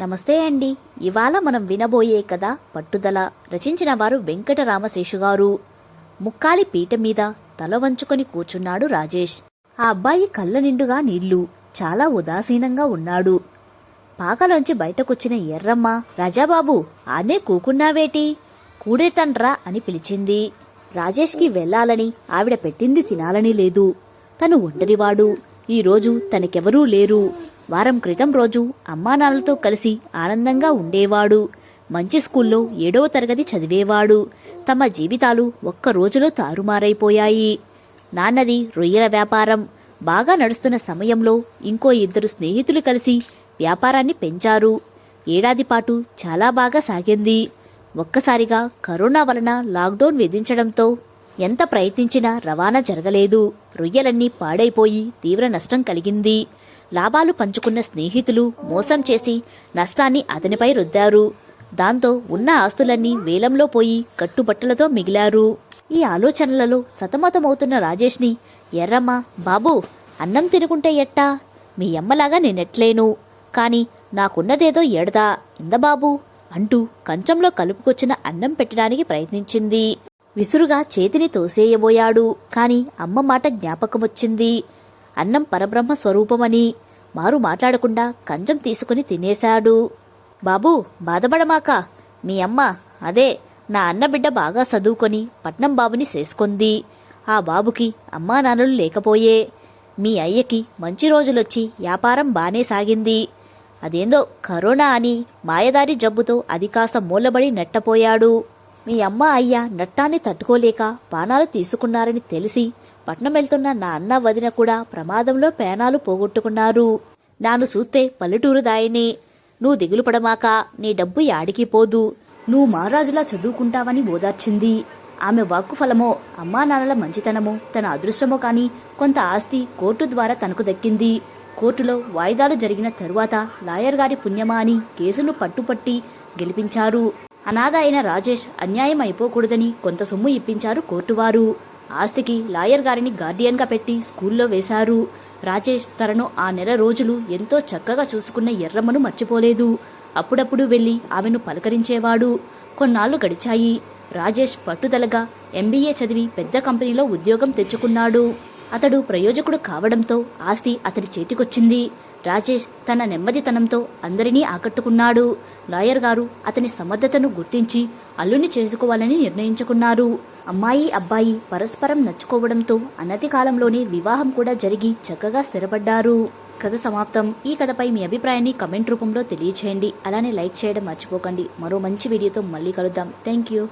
నమస్తే అండి. ఇవాళ మనం వినబోయే కథ పట్టుదల. రచించిన వారు వెంకటరామశేషు గారు. ముక్కాలి పీట మీద తల వంచుకొని కూర్చున్నాడు రాజేష్. ఆ అబ్బాయి కళ్ళ నిండుగా నీళ్ళు చాలా ఉదాసీనంగా ఉన్నాడు. పాకలోంచి బయటకొచ్చిన ఎర్రమ్మ రాజాబాబు ఆనే కూకున్నావేటి? కూడేతండ్రా అని పిలిచింది. రాజేష్కి వెళ్ళాలని ఆవిడ పెట్టింది తినాలని లేదు. తను ఒంటరివాడు. ఈరోజు తనకెవరూ లేరు. వారం క్రితం రోజు అమ్మానాన్నలతో కలిసి ఆనందంగా ఉండేవాడు. మంచి స్కూల్లో ఏడవ తరగతి చదివేవాడు. తమ జీవితాలు ఒక్క రోజులో తారుమారైపోయాయి. నాన్నది రొయ్యల వ్యాపారం. బాగా నడుస్తున్న సమయంలో ఇంకో ఇద్దరు స్నేహితులు కలిసి వ్యాపారాన్ని పెంచారు. ఏడాది పాటు చాలా బాగా సాగింది. ఒక్కసారిగా కరోనా వలన లాక్డౌన్ విధించడంతో ఎంత ప్రయత్నించినా రవాణా జరగలేదు. రొయ్యలన్నీ పాడైపోయి తీవ్ర నష్టం కలిగింది. లాభాలు పంచుకున్న స్నేహితులు మోసం చేసి నష్టాన్ని అతనిపై రుద్దారు. దాంతో ఉన్న ఆస్తులన్నీ వేలంలో పోయి కట్టుబట్టలతో మిగిలారు. ఈ ఆలోచనలలో సతమతమవుతున్న రాజేష్ని ఎర్రమ్మ బాబూ అన్నం తినుకుంటే ఎట్టా? మీ అమ్మలాగా నేనెట్లేను. కాని నాకున్నదేదో ఎడదా ఇందబాబు అంటూ కంచంలో కలుపుకొచ్చిన అన్నం పెట్టడానికి ప్రయత్నించింది. విసురుగా చేతిని తోసేయబోయాడు. కాని అమ్మ మాట జ్ఞాపకమొచ్చింది. అన్నం పరబ్రహ్మ స్వరూపమని. మారు మాట్లాడకుండా కంచం తీసుకుని తినేశాడు. బాబూ బాధపడమాక. మీ అమ్మ అదే నా అన్నబిడ్డ బాగా చదువుకొని పట్నం బాబుని చేసుకుంది. ఆ బాబుకి అమ్మా నాన్నలు లేకపోయే. మీ అయ్యకి మంచి రోజులొచ్చి వ్యాపారం బానే సాగింది. అదేందో కరోనా అని మాయదారి జబ్బుతో అది కాస్త మూలబడి నెట్టపోయాడు. మీ అమ్మ అయ్య నట్టాన్ని తట్టుకోలేక పానాలు తీసుకున్నారని తెలిసి పట్నం వెళ్తున్న నా అన్న వదిన కూడా ప్రమాదంలో పేనాలు పోగొట్టుకున్నారు. నాను చూస్తే పల్లెటూరు దాయనే. నువ్వు దిగులు పడమాక నీ డబ్బు యాడికి పోదు. నువ్వు మహారాజులా చదువుకుంటావని ఓదార్చింది. ఆమె వాక్కు ఫలమో అమ్మా నాన్నల మంచితనమో తన అదృష్టమో కాని కొంత ఆస్తి కోర్టు ద్వారా తనకు దక్కింది. కోర్టులో వాయిదాలు జరిగిన తరువాత లాయర్ గారి పుణ్యమా అని కేసును పట్టుపట్టి గెలిపించారు. అనాథ అయిన రాజేష్ అన్యాయం అయిపోకూడదని కొంత సొమ్ము ఇప్పించారు కోర్టువారు. ఆస్తికి లాయర్ గారిని గార్డియన్గా పెట్టి స్కూల్లో వేశారు. రాజేష్ తనను ఆ నెల రోజులు ఎంతో చక్కగా చూసుకున్న ఎర్రమ్మను మర్చిపోలేదు. అప్పుడప్పుడు వెళ్ళి ఆమెను పలకరించేవాడు. కొన్నాళ్ళు గడిచాయి. రాజేష్ పట్టుదలగా ఎంబీఏ చదివి పెద్ద కంపెనీలో ఉద్యోగం తెచ్చుకున్నాడు. అతడు ప్రయోజకుడు కావడంతో ఆస్తి అతడి చేతికొచ్చింది. రాజేష్ తన నెమ్మదితనంతో అందరినీ ఆకట్టుకున్నాడు. లాయర్ గారు అతని సమర్థతను గుర్తించి అల్లుని చేసుకోవాలని నిర్ణయించుకున్నారు. అమ్మాయి అబ్బాయి పరస్పరం నచ్చుకోవడంతో అనతి కాలంలోనే వివాహం కూడా జరిగి చక్కగా స్థిరపడ్డారు. కథ సమాప్తం. ఈ కథపై మీ అభిప్రాయాన్ని కమెంట్ రూపంలో తెలియచేయండి. అలానే లైక్ చేయడం మర్చిపోకండి. మరో మంచి వీడియోతో మళ్ళీ కలుద్దాం. Thank you